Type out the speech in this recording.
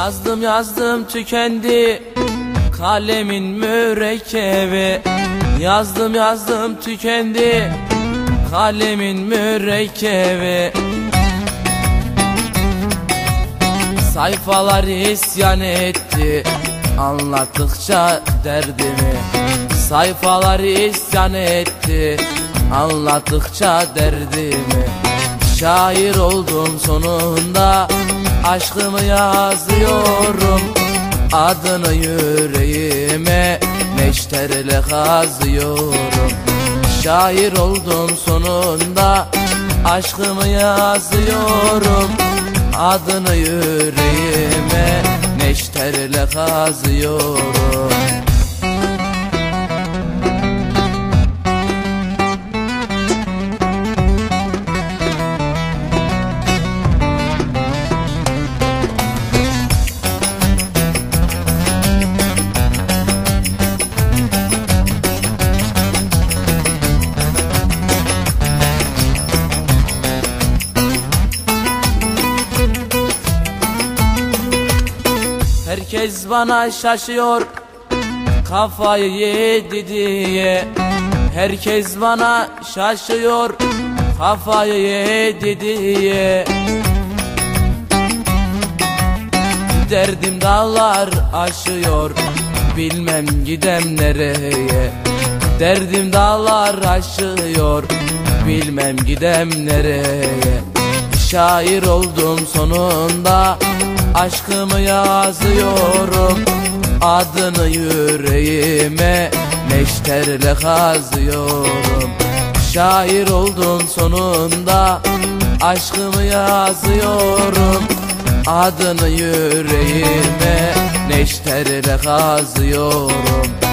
Yazdım yazdım tükendi. Kalemin mürekkebi. Yazdım yazdım tükendi. Kalemin mürekkebi. Sayfalar isyan etti. Anlattıkça derdimi. Sayfalar isyan etti. Anlattıkça derdimi. Şair oldum sonunda Aşkımı yazıyorum Adını yüreğime Neşterle kazıyorum. Şair oldum sonunda Aşkımı yazıyorum Adını yüreğime Neşterle kazıyorum Herkes bana şaşıyor Kafayı yedi diye. Herkes bana şaşıyor Kafayı yedi diye. Derdim dağlar aşıyor Bilmem gidem nereye. Derdim dağlar aşıyor Bilmem gidem nereye. Şair oldum sonunda Aşkımı yazıyorum Adını yüreğime Neşterle kazıyorum. Şair oldum sonunda Aşkımı yazıyorum Adını yüreğime Neşterle kazıyorum